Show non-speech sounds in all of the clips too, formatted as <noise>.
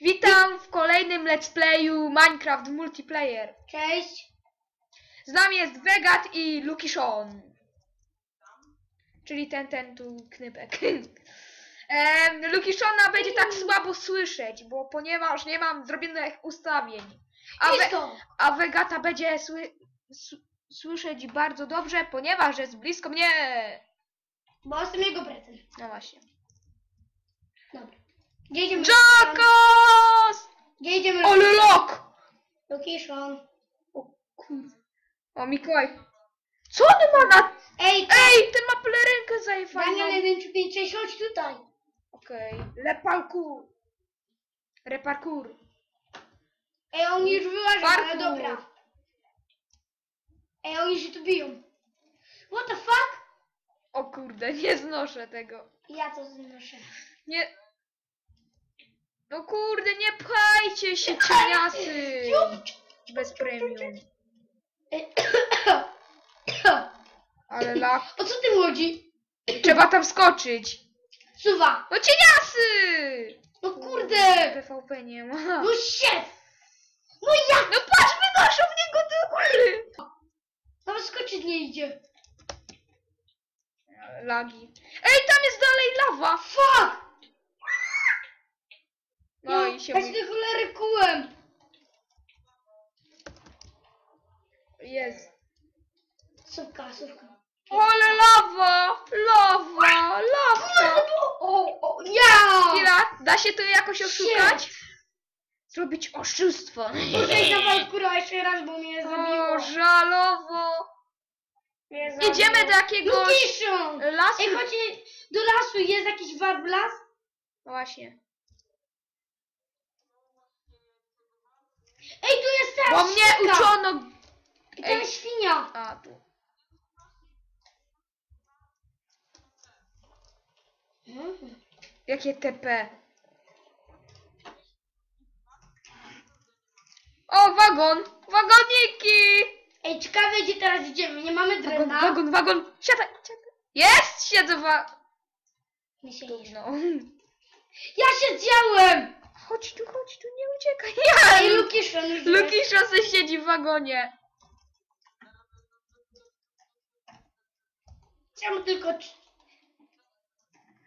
Witam w kolejnym let's playu Minecraft Multiplayer. Cześć. Z nami jest Vegat i Lucky Sean. Czyli ten, ten tu knypek. Lucky <laughs> Seana będzie tak słabo słyszeć, bo ponieważ nie mam zrobionych ustawień. A, to. a Vegata będzie sły, słyszeć bardzo dobrze, ponieważ jest blisko mnie. Bo jestem jego prezent. No właśnie. Dobra. Gdzie idziemy? Jacos! Gdzie idziemy? Ale lok! Location. O kurde. O Mikołaj. Co on ma na... Ej, Ej, ten ma pelerynkę zajefaną. Daniel 1 3 5 6 chodź tutaj. Okej. Le parkour. Reparkour. Ej, oni już wyłażą, ale Parkour. dobra. Ej, oni się tu biją. What the fuck? O kurde, nie znoszę tego. Ja to znoszę. Nie... No kurde, nie pchajcie się, cieniasy! Bez premium. Ale lak. o co ty chodzi? Trzeba tam skoczyć. Suwa. No cieniasy! No kurde. PvP nie ma. No shit. No jak? No patrz, wynoszą w niego do góry! Nawet skoczyć nie idzie. Lagi. Ej, tam jest dalej lawa! Fuck. I się się do cholery kułem. Jest. Sówka, sówka. Ale lawa! Lawa! Lawa! O, o, ja! Chwila, da się to jakoś oszukać? Zrobić oszustwo. Wejdź na parkura jeszcze raz, bo mnie zabiło. O, żalowo. Mnie zabiło. Idziemy do jakiegoś lasu. Ej, chodźcie do lasu, jest jakiś warblas? No Właśnie. Ej, tu jest ta Bo mnie świnka. uczono... I Ej. świnia. A, tu. Jakie TP? O, wagon! Wagoniki! Ej, ciekawe gdzie teraz idziemy, nie mamy Wagon, drewna. wagon, wagon! Siadaj, siadaj. Jest! Siedzę wa... Nie się nie- No. Ja się zdziałem! Chodź tu, chodź tu, nie uciekaj. <laughs> Ja! Ej, Lukishon już jest. Luki Szosy siedzi w wagonie. Czemu tylko... cz-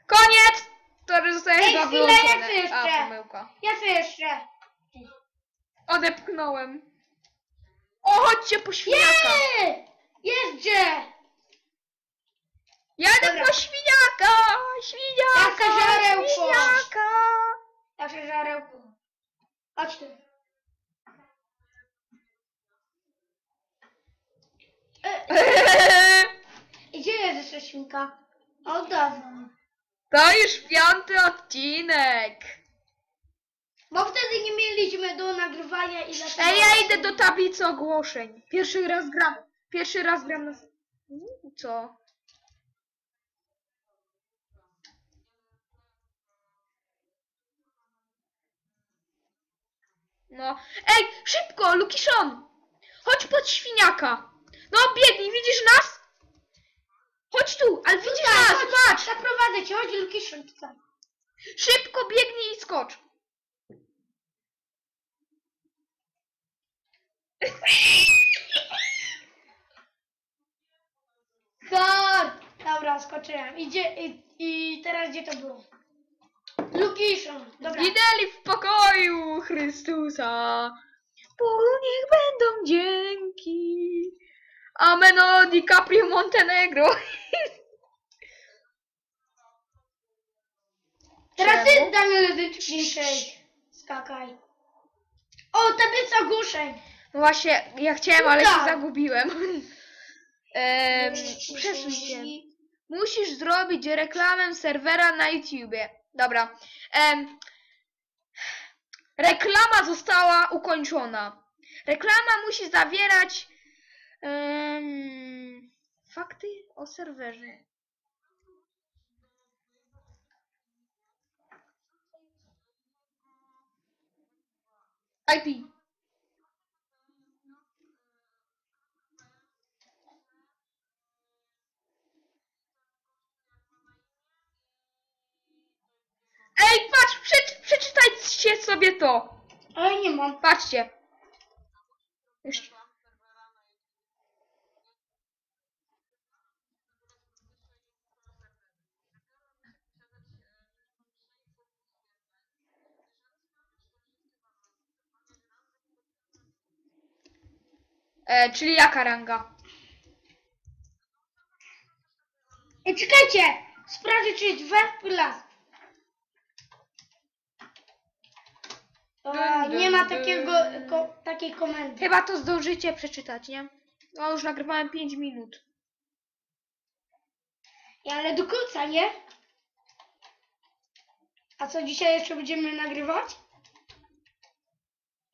Koniec! To zostaje Ej, chyba chwila, wyłączone. ja chcę jeszcze. A, pomyłka. Ja chcę jeszcze. Odepchnąłem. O, chodźcie po świniaka. Jeżdżę! Jadę Dobra. po świniaka! Świniaka! Ja chcę żarełko. Świniaka! Chcę żarełko. Chodź tu. E, Gdzie jest jeszcze świnka? Od dawna. To już piąty odcinek. Bo wtedy nie mieliśmy do nagrywania i dlatego... Ej, ja idę do tablicy ogłoszeń. Pierwszy raz gram. Pierwszy raz gram na... Co? No. Ej, szybko, Lukiszon! Chodź pod świniaka. No, biegnij, widzisz nas? Chodź tu, ale widzisz Tutaj, nas, chodź, patrz! Zaprowadzę cię, chodź Lukiszon tutaj. Szybko biegnij i skocz. Dobra, skoczyłem. Idzie, i, I teraz gdzie to było? Lukiszon. Dobra. Zginęli w pokoju Chrystusa. Bogu niech będą dzięki. Ameno DiCaprio Montenegro. <laughs> Teraz ty, Daniel, wyczyszczaj. Skakaj. O, tablica ogłoszeń. No właśnie, ja chciałem, ale się zagubiłem. <laughs> Ehm, przesuń się. Musisz zrobić reklamę serwera na YouTubie. Dobra. Em, reklama została ukończona. Reklama musi zawierać fakty o serwerze. IP. To. Ale nie mam. Patrzcie. Jeszcze. E, czyli jaka ranga? Ej, czekajcie! Sprawdzę, czy jest web plus. A, nie ma takiego, ko, takiej komendy. Chyba to zdążycie przeczytać, nie? No już nagrywałem 5 minut. Ja, ale do końca, nie? A co, dzisiaj jeszcze będziemy nagrywać?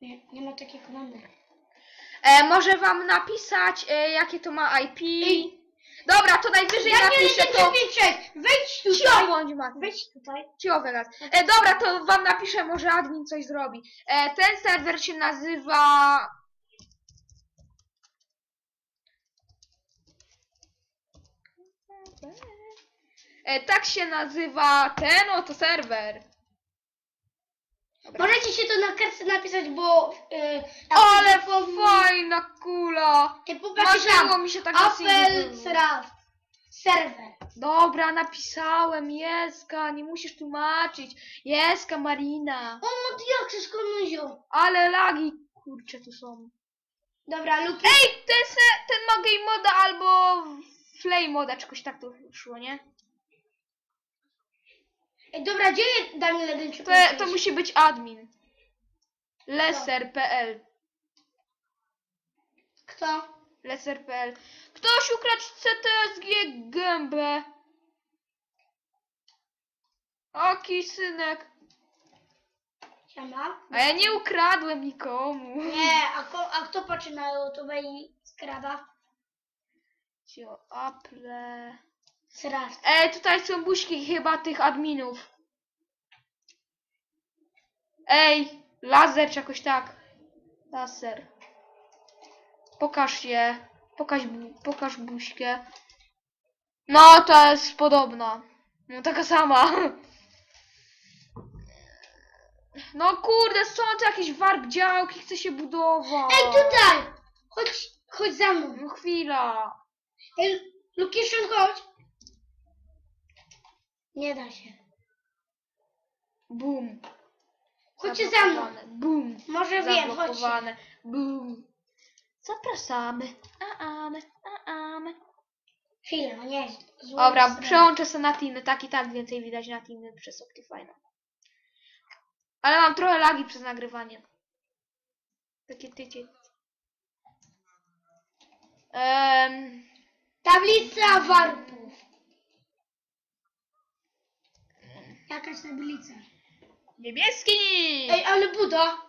Nie, nie ma takiej komendy. E, może wam napisać, e, jakie to ma IP. Ej. Dobra, to najwyżej Ja nie napiszę to. Wejdź tutaj! bądź, Mati. Wejdź tutaj. Cicho teraz. E, dobra, to wam napiszę, może admin coś zrobi. E, ten serwer się nazywa... E, tak się nazywa ten oto serwer. Dobra. Możecie się to na kartce napisać, bo... Yy, Ale fajna kula! Popatrzcie Marzyło tam. mi się tak Apple. Craft. Serwer. Dobra, napisałem, Jeska, nie musisz tłumaczyć. Jeska, Marina. O, no jak się wziął? Ale lagi, kurcze, tu są. Dobra, Luki. Ej, ten, se, ten ma game moda albo flame moda, czegoś tak to szło, nie? Ej, dobra, gdzie jest Daniel To, to musi być admin. Leser.pl Kto? Leser.pl Ktoś ukradł CTSG gębę. Oki, synek. Siema. A ja nie ukradłem nikomu. Nie, a, ko, a kto patrzy na YouTube i skrada? Cio, Apple. Sraz. E, tutaj są buźki chyba tych adminów. Ej, laser czy jakoś tak. Laser. Pokaż je. Pokaż, bu- pokaż buźkę. No, to jest podobna. No, taka sama. <laughs> No kurde, są tu jakieś warp działki, chcę się budować. Ej, tutaj! Chodź, chodź za mną. No chwila. Ej, Lukiszyn, chodź. Nie da się. Bum. Chodźcie za mną. Zablokowane. Bum. Może wiem, chodźcie. Zablokowane. Bum. Zapraszamy. A amy, a amy. Chwilę, no nie. złą Dobra, stronę. przełączę sobie na Tiny. Tak i tak więcej widać na Tiny przez Optifine'a. Ale mam trochę lagi przez nagrywanie. Takie tycie. Um, Tablica warpów. Jakaś tablica. niebieski! Ej, ale Buda.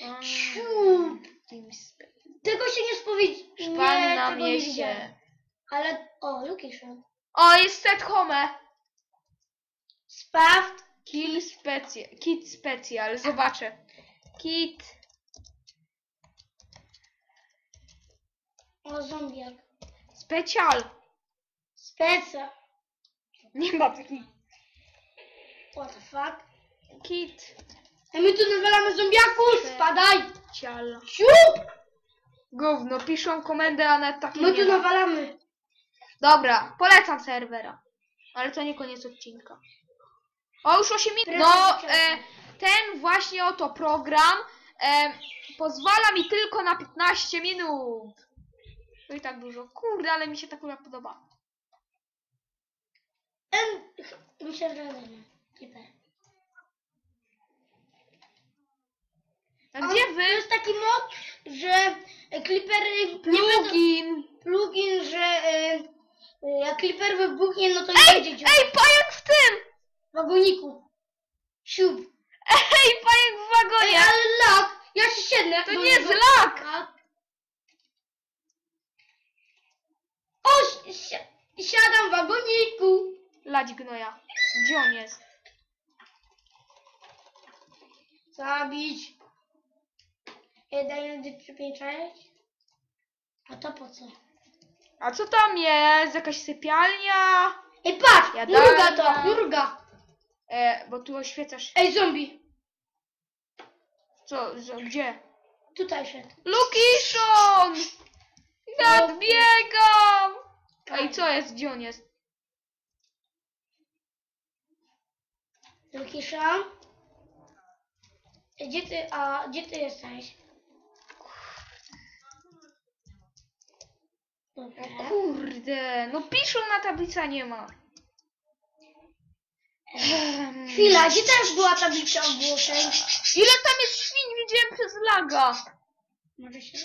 Um. Tego się nie spowiedzi. Szpalny nie, na mieście. Ale, o, Lukiszyn. O, jest set home. Sprawdź. Kill specjal. Kit specjal. Zobaczę. Kit. O, zombiak. Specjal. Speca. Nie ma takich. What the fuck? Kit. A my tu nawalamy zombiaków, spadaj! Cial. Siup! Gówno, piszą komendę, a nawet takiej My nie tu ma. nawalamy. Dobra, polecam serwera. Ale to nie koniec odcinka. O, już 8 minut. No, e, ten właśnie oto program e, pozwala mi tylko na 15 minut. To i tak dużo. Kurde, ale mi się ta kula podoba. Em, mi się zgadzają. A gdzie To wy? jest taki mod, że klipery nie będą... Plugin. Plugin, że e, e, jak kliper wybuchnie, no to nie Ej, będzie ej, pająk w tym! W wagoniku. Siup. Ej, pająk w Ej, wagonie! ale lag! Ja się siednę. To nie jest! Tak. O, si- siadam w wagoniku. Lać gnoja. Gdzie on jest? Zabić. Pięć, sześć. A to po co? A co tam jest? Jakaś sypialnia? Ej, patrz! Jadalnia. Mruga to, mruga. E, bo tu oświecasz. Ej, zombie. Co, że, gdzie? Tutaj szedł. Lukiszon! Nadbiegam! Ej, co jest? Gdzie on jest? Lukisza? Gdzie ty, a gdzie ty jesteś? Dobra. Kurde, no piszą na tablica nie ma. Ehm, Chwila, gdzie też była tablica ogłoszeń? Ile tam jest świń? Widziałem przez laga. Może się...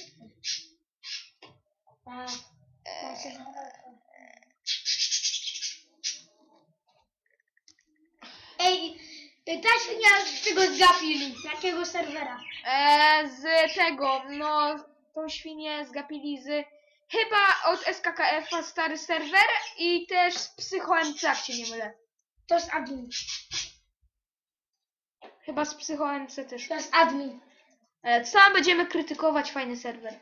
A, się. Ej, ta świnia z czego zgapili? Z jakiego serwera? E, z tego, no, tą świnię zgapili z chyba od SKKF stary serwer i też z PsychoMC, jak się nie mylę. To jest admin. Chyba z PsychoMC też. To jest admin. E, sam będziemy krytykować fajny serwer.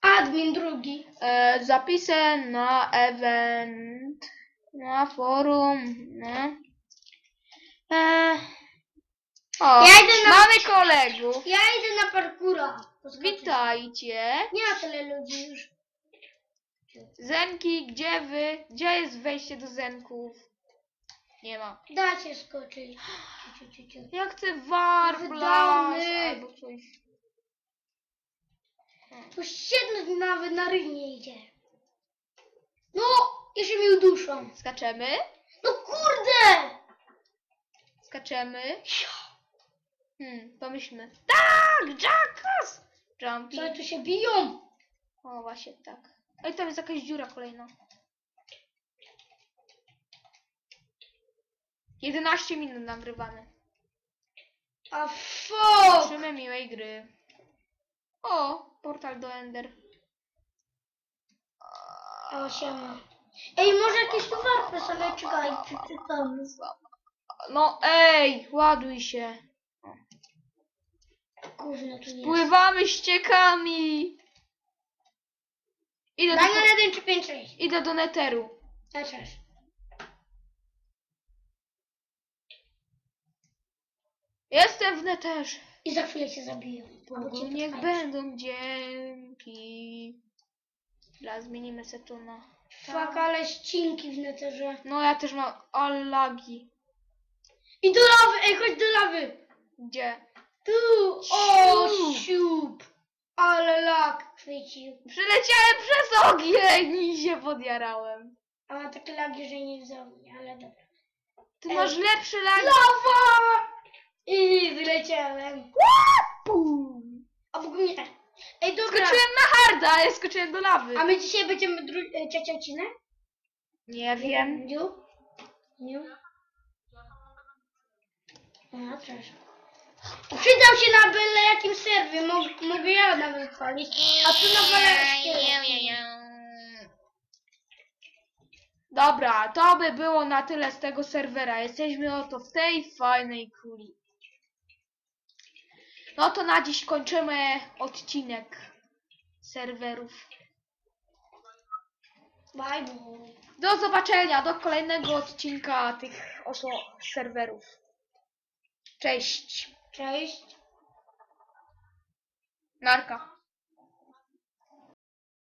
Admin drugi. E, zapisy na event, na forum. E, o, Ja idę na- mamy kolegów. Ja idę na parkura. Poskoczyć. Witajcie. Nie ma tyle ludzi już. Zenki, gdzie wy? Gdzie jest wejście do Zenków? Nie ma. Da się skoczyć. <gasps> Ja chcę Wydany. albo coś. Tu siedmiu nawet na ryj nie idzie. No, jeszcze mi uduszą. Skaczemy? No kurde! Skaczemy. Hmm, pomyślmy. Tak! Jackass! Jumpy. Co tu się biją? O, właśnie tak. Ej, tam jest jakaś dziura kolejna. 11 minut nagrywamy. A fuck! Życzymy miłej gry. O, portal do Ender. O, siema. Ej, może jakieś tu warpy sobie czekaj, przeczytamy. No ej, ładuj się. Gówno tu jest. Pływamy ściekami. Idę do, Daniel 1 czy 5, 6? idę do neteru. Ja też. Jestem w neterze. I za chwilę się zabiją. Albo cię Niech będą dzięki. Dla zmienimy se tu na. Fuck, ale ścinki w neterze. No ja też mam allagi. I do lawy, ej, chodź do lawy. Gdzie? Tu, o, Siup. siup. Ale lak chwycił. Przyleciałem przez ogień i się podjarałem. A mam takie lagi, że nie wziął mnie, ale dobra. Ty Ej. masz lepszy lag. Lawa! I zleciałem. Pum. A w ogóle nie. Ej, dobra. Skoczyłem na harda, a ja skoczyłem do lawy. A my dzisiaj będziemy dru- e, trzeci odcinek? Nie wiem. Niu? Niu? No, też. Przydał się na byle jakim serwie, Mog- mogę ja nawet odpalić. A tu na byle Dobra, to by było na tyle z tego serwera. Jesteśmy oto w tej fajnej kuli. No to na dziś kończymy odcinek serwerów. Bye bye. Do zobaczenia, do kolejnego odcinka tych oto serwerów. Cześć. Cześć. Narka.